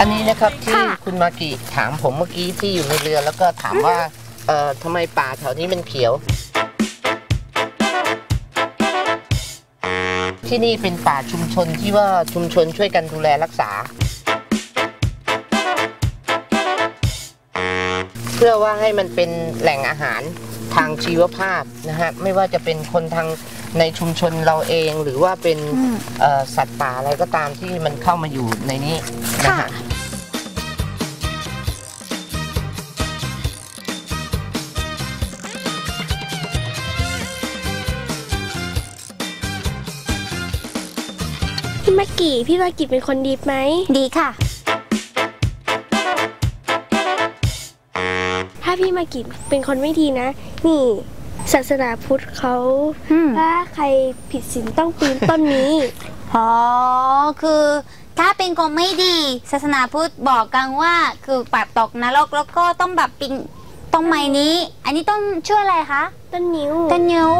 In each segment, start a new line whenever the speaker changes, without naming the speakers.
อันนี้นะครับที่
ค่ะ
คุณมากิถามผมเมื่อกี้ที่อยู่ในเรือแล้วก็ถามว่าเอ่อทำไมป่าแถวนี้มันเขียว ที่นี่เป็นป่าชุมชนที่ว่าชุมชนช่วยกันดูแลรักษา เพื่อว่าให้มันเป็นแหล่งอาหารทางชีวภาพนะฮะไม่ว่าจะเป็นคนทางในชุมชนเราเองหรือว่าเป็น
อืม
เอ่อสัตว์ป่าอะไรก็ตามที่มันเข้ามาอยู่ในนี้นะ
ค่ะ
ฮะ
มากี่พี่มากี่เป็นคนดีไหม
ดีค่ะ
ถ้าพี่มากี่เป็นคนไม่ดีนะ นี่ศาสนาพุทธเขา
อืม
ถ้าใครผิดศีลต้องปีนต้นนี้
อ๋อ คือถ้าเป็นคนไม่ดี ศาสนาพุทธบอกกันว่า คือปัดตกนรกแล้วก็ต้องแบบปิงต้นไม้นี้ อันนี้ต้นชื่ออะไรคะ
ต้นนิ้ว
ต้นนิ้ว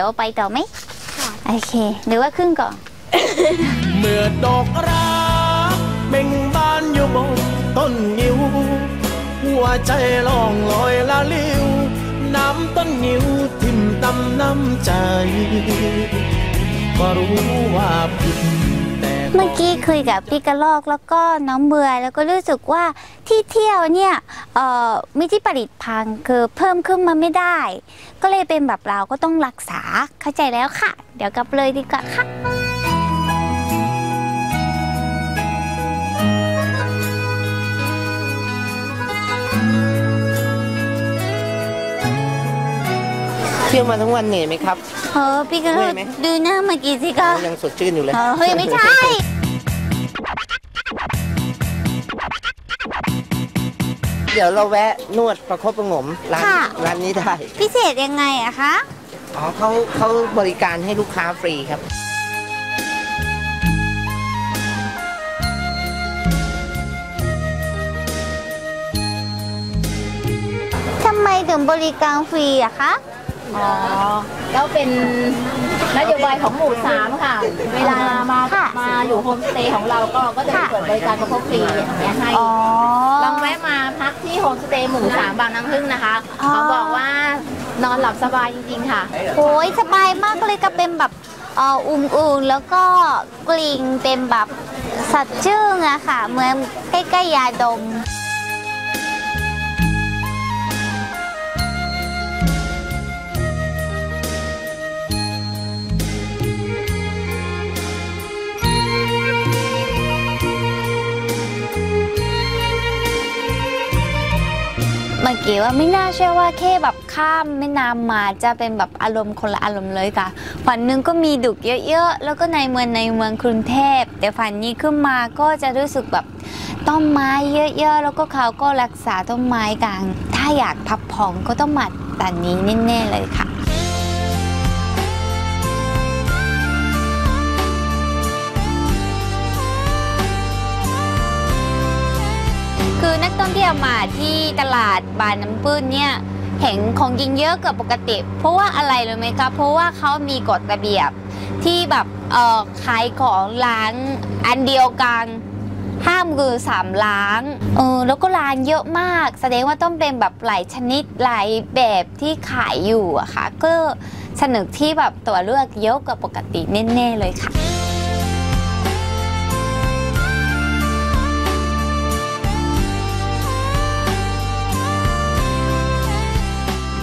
ดี๋ยวไปต่อไหมโอเค หรือว่าครึ่งก่อน
เมื่อดอกรักเบ่งบานอยู่บนต้นงิ้วหัวใจล่องลอยละลิ้วน้ำต้นงิ้วทิ่มตำน้ำใจก็รู้ว่าผิดแต่
เมื่อกี้คุยกับพี่กระลอกแล้วก็น้องเบื่อแล้วก็รู้สึกว่าที่เที่ยวเนี่ยเอ่อมีที่ผลิตพังคือเพิ่มขึ้นมาไม่ได้ ก็เลยเป็นแบบเราก็ต้องรักษาเข้าใจแล้วค่ะ เดี๋ยวกลับเลยดีกว่าค่ะ
ยวมาทั้งวันเหนื่อยไหมครับ
เออพี่กระลอก
เมื่อยไหม
ดูหน้าเมื่อกี้สิคะ
ยังสดชื่นอยู่เลย
เออเฮ้ยไม่ใช่
เดี๋ยวเราแวะนวดประคบประหงมร้าน
ค่ะ
ร้านนี้ได้
พิเศษยังไงอะคะ
อ๋อเขาเขาบริการให้ลูกค้าฟรีครับ
ทำไมถึงบริการฟรีอะคะ
อ๋อแล้วเป็นนโยบายของหมู่สามค่ะ เวลามา
ค่ะ
มาอยู่โฮมสเตย์ของเราก็ก็จะมี
ค่ะ
เปิดบริการประคบฟรีอย่างเงี้ยให้
อ๋อ
ลองแวะมาพักที่โฮมสเตย์หมู่สามบางน้ำพึ่งนะคะ
อ๋อ
เขาบอกว่านอนหลับสบายจริงๆค่ะ
โอ้ยสบายมากเลยก็เป็นแบบเอ่ออุ่นๆแล้วก็กลิ่นเป็นแบบสัดชื่งอะค่ะ เหมือนใกล้ๆยาดม มื่อกี้ว่าไม่น่าเชื่อว่าแค่แบบข้ามแม่น้ำมาจะเป็นแบบอารมณ์คนละอารมณ์เลยค่ะฝันหนึงก็มีดุกเยอะๆ แล้วก็ในเมืองในเมืองกรุงเทพ แต่ฝันนี้ขึ้นมาก็จะรู้สึกแบบต้นไม้เยอะๆ แล้วก็เขาก็รักษาต้นไม้กันถ้าอยากพับผ่องก็ต้องมาตันนี้แน่ๆเลยค่ะ ท่องเที่ยวมาที่ตลาดบานน้ำปื้นเนี่ยเห็นของกินเยอะเกว่าปกติ เพราะว่าอะไรรู้ไหมคะเพราะว่าเขามีกฎระเบียบที่แบบเอ่อขายของร้านอันเดียวกันห้ามคือสามล้างเออแล้วก็ร้านเยอะมาก แสดงว่าต้องเป็นแบบหลายชนิดหลายแบบที่ขายอยู่อะค่ะก็สนุกที่แบบตัวเลือกเยอะกว่าปกติแน่ๆเลยค่ะ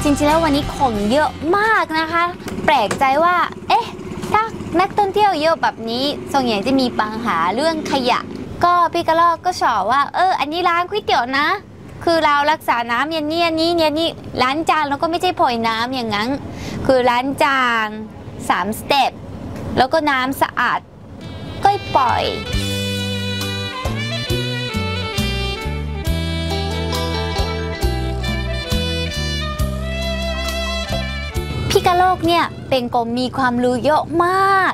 จริงๆแล้ววันนี้ของเยอะมากนะคะ แปลกใจว่า เอ๊ะ ถ้านักท่องเที่ยวเยอะแบบนี้ส่วนใหญ่จะมีปัญหาเรื่องขยะ ก็พี่กระลอกก็สอนว่า เออ อันนี้ร้านก๋วยเตี๋ยวนะ คือเรารักษาน้ำอย่างนี้อันนี้เนี่ยนี่ล้างจานแล้วก็ไม่ใช่ปล่อยน้ำอย่างนั้น คือล้างจานสามสเต็ปแล้วก็น้ำสะอาดก็ปล่อย กะโลกเนี่ยเป็นกลมมีความรู้เยอะมาก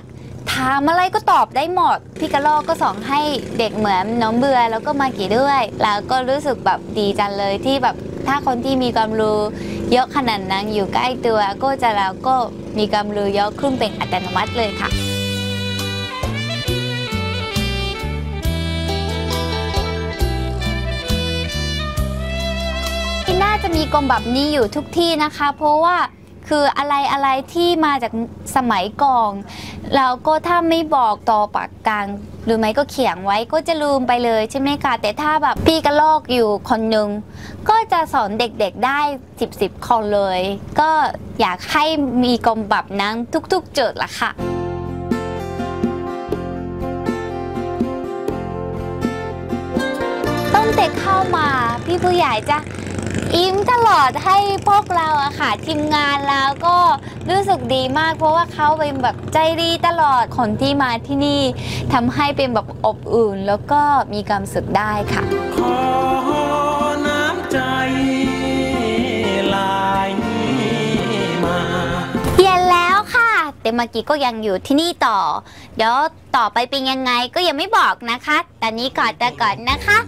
ถามอะไรก็ตอบได้หมดพี่กะโลกก็สอนให้เด็กเหมือนน้องเบือแล้วก็มากี่ด้วย แล้วก็รู้สึกแบบดีจังเลยที่แบบถ้าคนที่มีความรู้เยอะขนาดนั้นอยู่ใกล้ตัวก็จะแล้วก็มีความรู้เยอะขึ้นเป็นอัตโนมัติเลยค่ะน่าจะมีกรมแบบนี้อยู่ทุกที่นะคะ เพราะว่า คืออะไรอะไรที่มาจากสมัยก่อนแล้วก็ถ้าไม่บอกต่อปากกลางหรือไม่ก็เขียนไว้ก็จะลืมไปเลยใช่ไหมคะแต่ถ้าแบบพี่กระลอกอยู่คนหนึ่งก็จะสอนเด็กๆได้ 10 10คนเลย ก็อยากให้มีกรมแบบนั้นทุกๆจุดละค่ะตั้งแต่เข้ามาพี่ผู้ใหญ่จะ อิ่มตลอดให้พวกเราอะค่ะทีมงานแล้วก็รู้สึกดีมาก เพราะว่าเขาเป็นแบบใจดีตลอดคนที่มาที่นี่ทำให้เป็นแบบอบอุ่นแล้วก็มีความสุขได้ค่ะ
ขอน้ำใจไหลมา
เย็นแล้วค่ะ แต่เมื่อกี้ก็ยังอยู่ที่นี่ต่อ เดี๋ยวต่อไปเป็นยังไงก็ยังไม่บอกนะคะ ตอนนี้ก่อนแต่ก่อนนะคะ